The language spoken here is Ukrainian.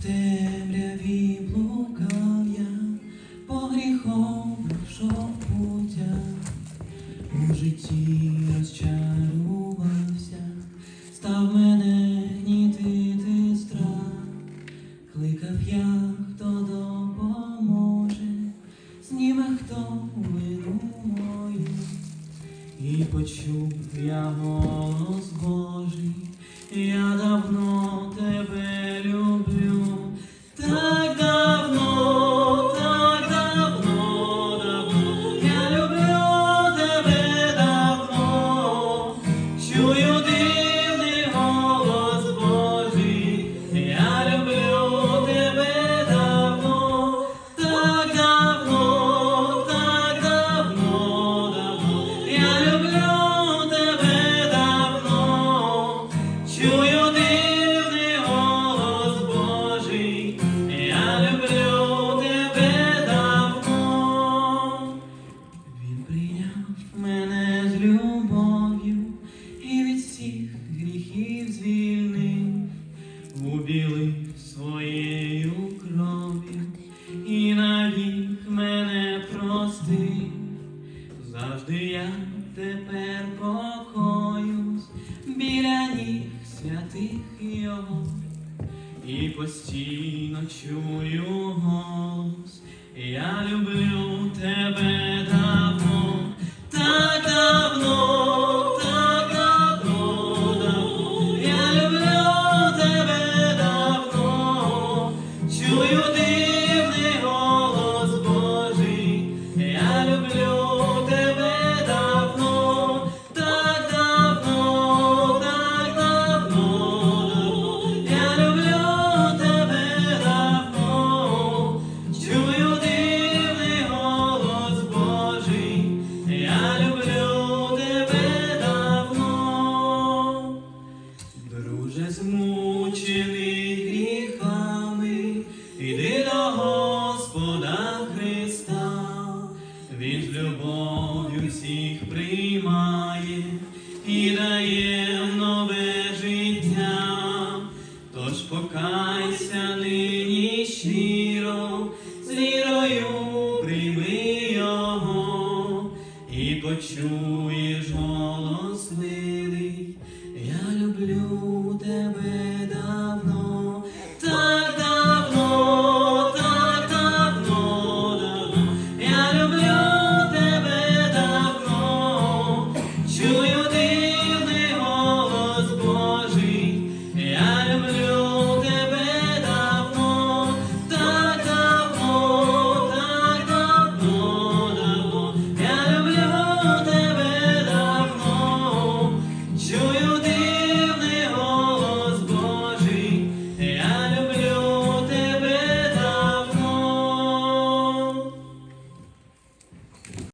В темряві блукав я, по гріхом пройшов путя, у житті розчарувався, став мене гнітити страх, кликав я, хто допоможе, зніме хто вину мою, і почув я голос Бога. You. завжди, завжди я тепер покоюсь біля ніг святих його, і постійно чую голос, я люблю. любов'ю всіх приймає і дає нове життя, тож покайся нині щиро, з вірою прийми його і почуй.